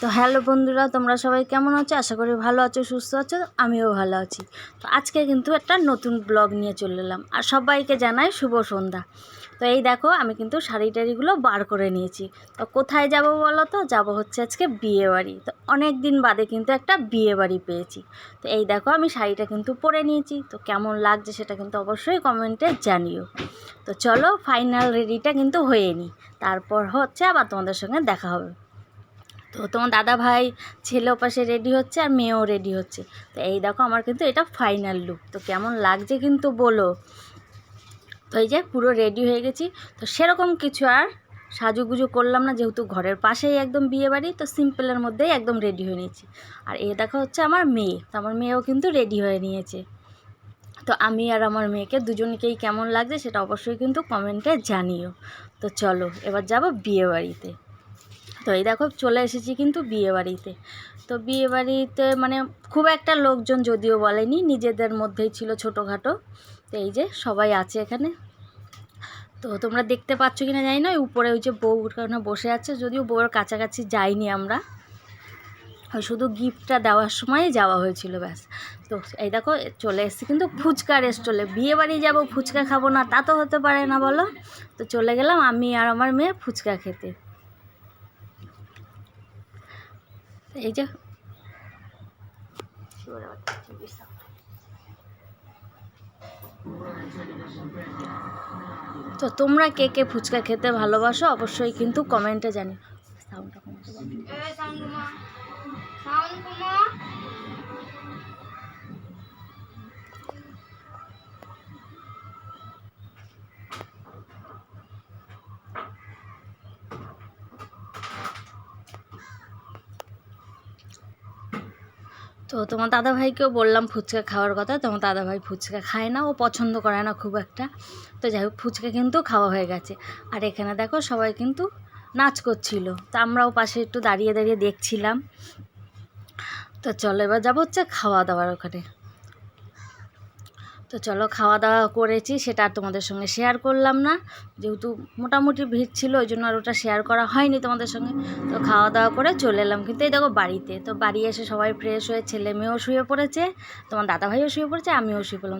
তো হ্যালো বন্ধুরা, তোমরা সবাই কেমন আছো? আশা করি ভালো আছো, সুস্থ আছো, আমিও ভালো আছি। তো আজকে কিন্তু একটা নতুন ব্লগ নিয়ে চলে এলাম। আর সবাইকে জানাই শুভ সন্ধ্যা। তো এই দেখো, আমি কিন্তু শাড়ি টাড়িগুলো বার করে নিয়েছি। তো কোথায় যাব বলো তো? যাব হচ্ছে আজকে বিয়ে বাড়ি। তো অনেক দিন বাদে কিন্তু একটা বিয়ে বাড়ি পেয়েছি। তো এই দেখো, আমি শাড়িটা কিন্তু পরে নিয়েছি। তো কেমন লাগছে সেটা কিন্তু অবশ্যই কমেন্টে জানিও। তো চলো, ফাইনাল রেডিটা কিন্তু হয়ে নি। তারপর হচ্ছে আবার তোমাদের সঙ্গে দেখা হবে। তো তোমার দাদা ভাই ছেলে ওপাশে রেডি হচ্ছে আর মেয়েও রেডি হচ্ছে। তো এই দেখো আমার কিন্তু এটা ফাইনাল লুক তো কেমন লাগছে কিন্তু বলো। তো এই যে পুরো রেডি হয়ে গেছি। তো সেরকম কিছু আর সাজুগুজু করলাম না, যেহেতু ঘরের পাশেই একদম বিয়ে বাড়ি তো সিম্পলের মধ্যেই একদম রেডি হয়ে নিয়েছি। আর এ দেখা হচ্ছে আমার মেয়ে। তো আমার মেয়েও কিন্তু রেডি হয়ে নিয়েছে। তো আমি আর আমার মেয়েকে দুজনকেই কেমন লাগছে সেটা অবশ্যই কিন্তু কমেন্টে জানিও। তো চলো, এবার যাব বিয়ে বাড়িতে তো এই দেখো চলে এসেছি কিন্তু বিয়ে বাড়িতে তো বিয়ে বাড়িতে মানে খুব একটা লোকজন যদিও বলেনি, নিজেদের মধ্যেই ছিল ছোটোখাটো। তো এই যে সবাই আছে এখানে। তো তোমরা দেখতে পাচ্ছ কি না জানি না, ওই উপরে ওই যে বউ ওখানে বসে আছে, যদিও বউর কাছাকাছি যাইনি আমরা। ওই শুধু গিফটটা দেওয়ার সময় যাওয়া হয়েছিল, ব্যাস। তো এই দেখো চলে এসেছি কিন্তু ফুচকা রেস্টলে বিয়ে বাড়ি যাব, ফুচকা খাব না, তা তো হতে পারে না বলো? তো চলে গেলাম আমি আর আমার মেয়ে ফুচকা খেতে। এই যে। তো তোমরা কে কে ফুচকা খেতে ভালোবাসো অবশ্যই কিন্তু কমেন্টে জানি সাউন্ডটা কমাতে তো তোমার দাদাভাইকেও বললাম ফুচকা খাওয়ার কথা। তোমার দাদাভাই ফুচকা খায় না, ও পছন্দ করে না খুব একটা। তো যাই হোক, ফুচকা কিন্তু খাওয়া হয়ে গেছে। আর এখানে দেখো সবাই কিন্তু নাচ করছিল। তো আমরাও পাশে একটু দাঁড়িয়ে দাঁড়িয়ে দেখছিলাম। তো চলো এবার যাব হচ্ছে খাওয়া দাওয়ার ওখানে। তো চলো খাওয়া দাওয়া করেছি, সেটা আর তোমাদের সঙ্গে শেয়ার করলাম না। যেহেতু মোটামুটি ভিড় ছিল, ওই জন্য আর ওটা শেয়ার করা হয়নি তোমাদের সঙ্গে। তো খাওয়া দাওয়া করে চলে এলাম। কিন্তু এই দেখো বাড়িতে, তো বাড়ি এসে সবাই ফ্রেশ হয়ে ছেলে মেয়েও শুয়ে পড়েছে, তোমার দাদাভাইও শুয়ে পড়েছে, আমিও শুয়ে পড়লাম।